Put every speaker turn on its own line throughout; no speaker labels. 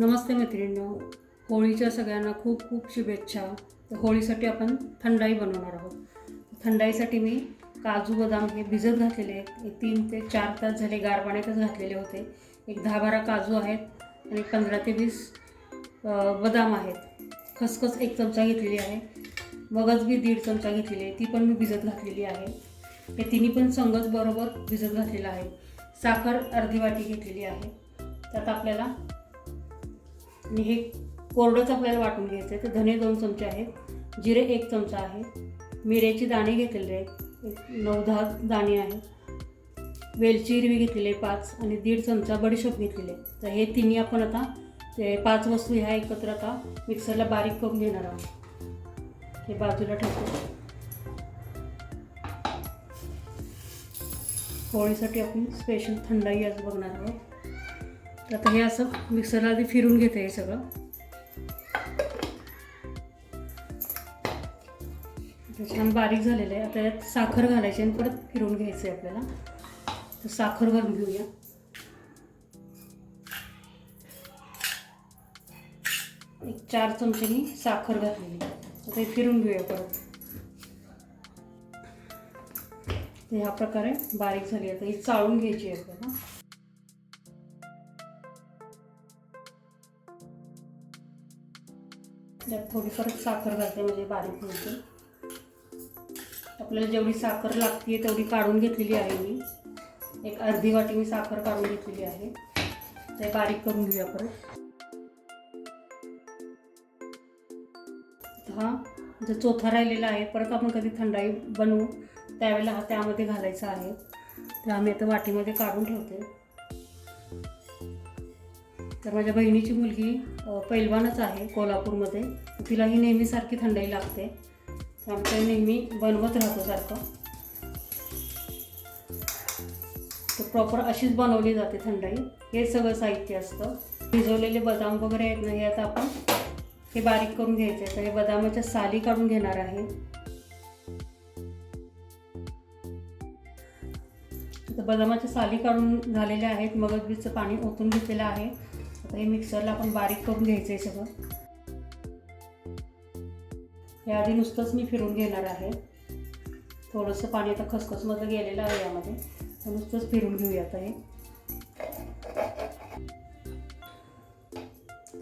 नमस्ते मैत्रिणींनो. होळीच्या सगळ्यांना खूप खूप शुभेच्छा. तर होळीसाठी आपण थंडाई बनवणार आहोत. थंडाईसाठी मी काजू बदाम हे भिजत घातलेले आहेत. एक तीन ते चार तास झाले गार पाण्यातच घातलेले होते. एक दहा बारा काजू आहेत आणि पंधरा ते वीस बदाम आहेत. खसखस एक चमचा घेतलेली आहे. मगज बी दीड चमचा घेतलेली आहे. ती पण मी भिजत घातलेली आहे. हे तिन्ही पण संगत बरोबर भिजत घातलेलं आहे. साखर अर्धी वाटी घेतलेली आहे. त्यात आपल्याला आणि हे कोरडंच आपल्याला वाटून घ्यायचं आहे. तर धने दोन चमचे आहेत. जिरे एक चमचा आहे. मिऱ्याची दाणे घेतलेले आहेत. एक नऊ दहा दाणे आहेत. वेलची हिरवी घेतलेली आहे पाच आणि दीड चमचा बडीशोप घेतलेले आहे. तर हे तिन्ही आपण आता ते पाच वस्तू ह्या एकत्र आता मिक्सरला बारीक करून घेणार आहोत. हे बाजूला ठेवतो. होळीसाठी आपण स्पेशल थंडाई आज बघणार आहोत. आता हे असं मिक्सरला आधी फिरून घेते हे सगळं. छान बारीक झालेलं आहे. आता यात साखर घालायची आणि परत फिरून घ्यायचं आहे आपल्याला. तर साखर घालून घेऊया. एक चार चमच्यानी साखर घातलेली आता हे फिरून घेऊया परत. ह्या प्रकारे बारीक झाली आता ही चाळून घ्यायची आहे आपल्याला. त्यात थोडी परत साखर घालते म्हणजे बारीक होते आपल्याला जेवढी साखर लागते तेवढी काढून घेतलेली आहे मी. एक अर्धी वाटी मी साखर काढून घेतलेली आहे. ते बारीक करून घेऊया परत. हा जो चोथा राहिलेला आहे परत आपण कधी थंडाई बनवू त्यावेळेला हा त्यामध्ये घालायचा आहे. तर आम्ही आता वाटीमध्ये काढून ठेवते. तर माझ्या बहिणीची मुलगी पैलवानच आहे कोल्हापूरमध्ये. तिलाही नेहमीसारखी थंडाई लागते. आमच्या नेहमी बनवत राहतो सारखं. तर प्रॉपर अशीच बनवली जाते थंडाई. हे सगळं साहित्य असतं. भिजवलेले बदाम वगैरे आहेत ना हे आता आपण हे बारीक करून घ्यायचे तर हे बदामाच्या साली काढून घेणार आहे. तर बदामाच्या साली काढून झालेल्या आहेत. मगजबीचं पाणी ओतून घेतलेलं आहे. आता हे मिक्सरला आपण बारीक करून घ्यायचं आहे सगळं. हे आधी नुसतंच मी फिरून घेणार आहे. थोडंसं पाणी आता खसखसमधलं गेलेलं आहे यामध्ये. तर नुसतंच फिरून घेऊया आता हे.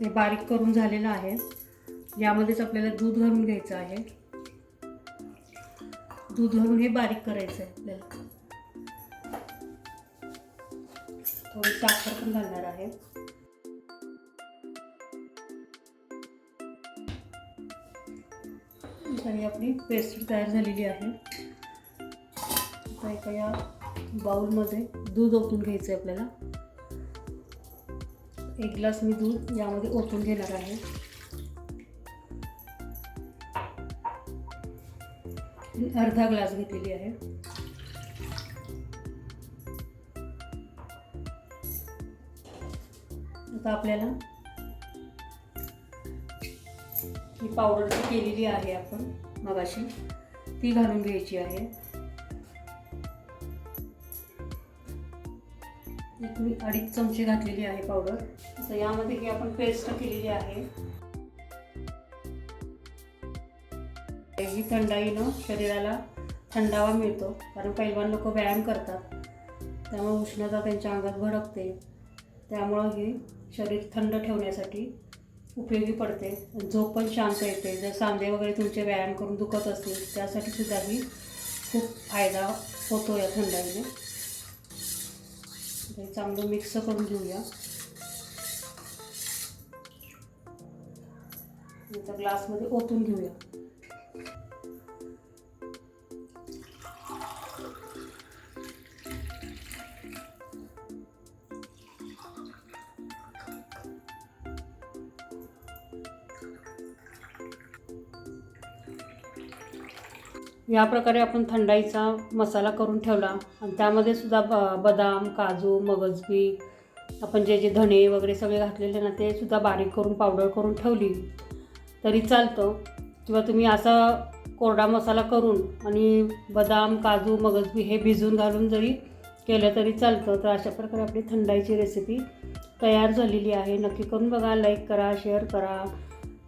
ते बारीक करून झालेलं आहे. यामध्येच आपल्याला दूध घालून घ्यायचं आहे. दूध घालून हे बारीक करायचं आहे आपल्याला. थोडी साखर पण घालणार आहे. आणि आपली पेस्ट तयार झालेली आहे. आता एका या बाउलमध्ये दूध ओतून घ्यायचं आहे आपल्याला. एक ग्लास मी दूध यामध्ये ओतून घेणार आहे. अर्धा ग्लास घेतलेली आहे. आता आपल्याला ही पावडर जी केलेली आहे आपण मगाशी ती घालून घ्यायची आहे. एक मी अडीच चमचे घातलेली आहे पावडर तर यामध्ये ही आपण पेस्ट केलेली आहे. ही थंडाईनं शरीराला थंडावा मिळतो कारण पैलवान लोक व्यायाम करतात. त्यामुळे उष्णता त्यांच्या अंगात भडकते. त्यामुळं हे शरीर थंड ठेवण्यासाठी उपयोगी पडते. झोप पण शांत येते. जर सांधे वगैरे तुमचे व्यायाम करून दुखत असतील त्यासाठी सुद्धा ही खूप फायदा होतो या थंडाईने. चांगलं मिक्स करून घेऊया. नंतर ग्लासमध्ये ओतून घेऊया. या प्रकारे आपण थंडाईचा मसाला करून ठेवला. आणि त्यामध्ये सुद्धा ब बदाम काजू मगजबी आपण जे जे धणे वगैरे सगळे घातलेले ना ते सुद्धा बारीक करून पावडर करून ठेवली. तरी चालतं. किंवा तुम्ही असा कोरडा मसाला करून आणि बदाम काजू मगजबी हे भिजून घालून जरी केलं तरी चालतं. तर अशा प्रकारे आपली थंडाईची रेसिपी तयार झालेली आहे. नक्की करून बघा लाईक करा शेअर करा.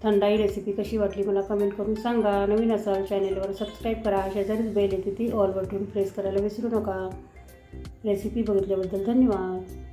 थंडाई रेसिपी कशी वाटली मला कमेंट करून सांगा. नवीन असाल चॅनेलवर सबस्क्राईब करा. शेजारीच बेल येते ती ऑल बटन प्रेस करायला विसरू नका. रेसिपी बघितल्याबद्दल धन्यवाद.